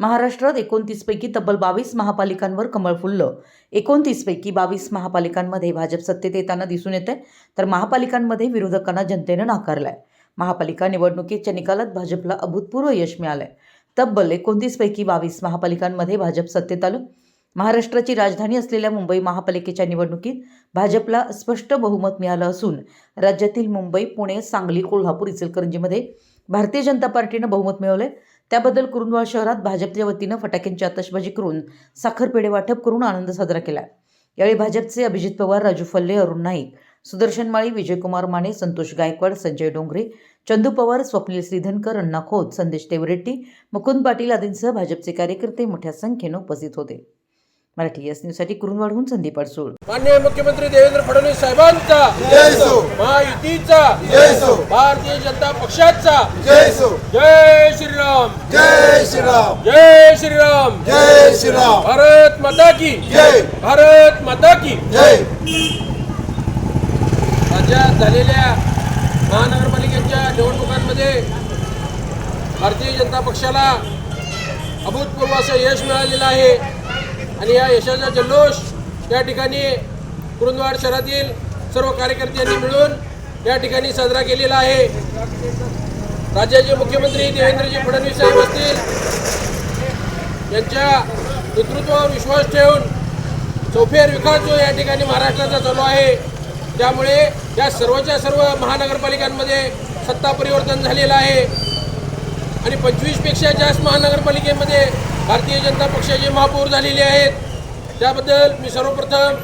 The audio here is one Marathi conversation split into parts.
महाराष्ट्रात एकोणतीसपैकी तब्बल बावीस महापालिकांवर कमळ फुललं. एकोणतीसपैकी बावीस महापालिकांमध्ये भाजप सत्तेत येताना दिसून येते तर महापालिकांमध्ये विरोधकांना जनतेनं नाकारलाय. महापालिका निवडणुकीच्या निकालात भाजपला अभूतपूर्व यश मिळालंय. तब्बल एकोणतीसपैकी बावीस महापालिकांमध्ये भाजप सत्तेत आलं. महाराष्ट्राची राजधानी असलेल्या मुंबई महापालिकेच्या निवडणुकीत भाजपला स्पष्ट बहुमत मिळालं असून राज्यातील मुंबई पुणे सांगली कोल्हापूर इचलकरंजीमध्ये भारतीय जनता पार्टीनं बहुमत मिळवलंय. त्याबद्दल कुरुंदवाड शहरात भाजपच्या वतीनं फटाक्यांची आतषबाजी करून साखरपेढे वाटप करून आनंद साजरा केला. यावेळी भाजपचे अभिजित पवार राजू फल्ले अरुण नाईक सुदर्शन माळी विजयकुमार माने संतोष गायकवाड संजय डोंगरे चंदू पवार स्वप्नील श्रीधनकर अण्णा खोत संदेश देवरेड्डी मुकुंद पाटील आदींसह भाजपचे कार्यकर्ते मोठ्या संख्येनं उपस्थित होते. मराठी एस न्यूजसाठी कुरुंदवाडहून संदीप अडसूळ. माननीय मुख्यमंत्री देवेंद्र फडणवीस साहेबांचा महायुतीचा भारतीय जनता पक्षाचा जय श्रीराम. श्रीराम। जय श्रीराम। भारत माता की। जय। भारत माता की। जय। राज्यात झालेल्या महानगरपालिकेच्या निवडणुकांमध्ये भारतीय जनता पक्षाला अभूतपूर्व असं यश मिळालेलं आहे. आणि या यशाचा जल्लोष या ठिकाणी कुरुंदवाड शहरातील सर्व कार्यकर्त्यांनी मिळून या ठिकाणी साजरा केलेला आहे. राज्याचे मुख्यमंत्री देवेंद्रजी फडणवीस साहेब असतील यांच्या नेतृत्वावर विश्वास ठेवून चौफेर विकास जो या ठिकाणी महाराष्ट्राचा चालू आहे. त्यामुळे या सर्वच्या सर्व महानगरपालिकांमध्ये सत्ता परिवर्तन झालेलं आहे. आणि पंचवीसपेक्षा जास्त महानगरपालिकेमध्ये भारतीय जनता पक्षाचे महापौर झालेले आहेत. त्याबद्दल मी सर्वप्रथम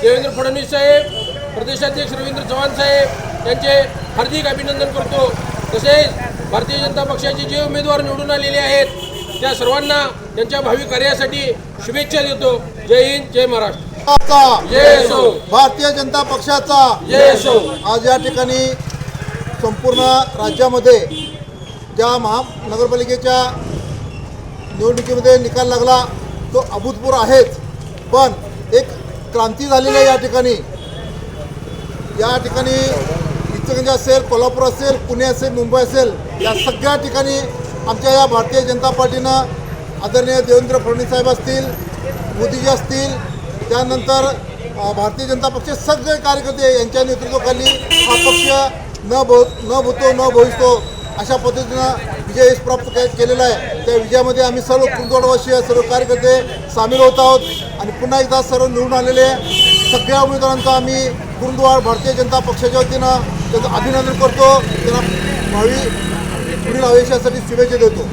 देवेंद्र फडणवीस साहेब प्रदेशाध्यक्ष रवींद्र चव्हाण साहेब यांचे हार्दिक अभिनंदन करतो. तसेच भारतीय जनता पक्षाचे जे उमेदवार निवडून आलेले आहेत त्या सर्वांना त्यांच्या भावी कार्यासाठी शुभेच्छा देतो. जय हिंद जय महाराष्ट्र. भारतीय जनता पक्षाचा आज या ठिकाणी संपूर्ण राज्यामध्ये ज्या महानगरपालिकेच्या निवडणुकीमध्ये निकाल लागला तो अभूतपूर्व आहेच पण एक क्रांती झालेली आहे या ठिकाणी. या ठिकाणी इचलकरंजी असेल कोल्हापूर असेल पुणे असेल मुंबई असेल या सगळ्या ठिकाणी आमच्या या भारतीय जनता पार्टीनं आदरणीय देवेंद्र फडणवीस साहेब असतील मोदीजी असतील त्यानंतर भारतीय जनता पक्ष सगळे कार्यकर्ते यांच्या नेतृत्वाखाली हा पक्ष न भो न भूतो न भविष्यतो अशा पद्धतीनं विजय प्राप्त केलेला आहे. त्या विजयामध्ये आम्ही सर्व कुंदवाडवासी सर्व कार्यकर्ते सामील होत आहोत आणि पुन्हा एकदा सर्व निवडून आलेले सगळ्या उमेदवारांचा आम्ही कुरुंदवाड भारतीय जनता पक्षाच्या वतीनं त्यांचं अभिनंदन करतो. त्यांना भावी पुढील आयुष्यासाठी शुभेच्छा देतो.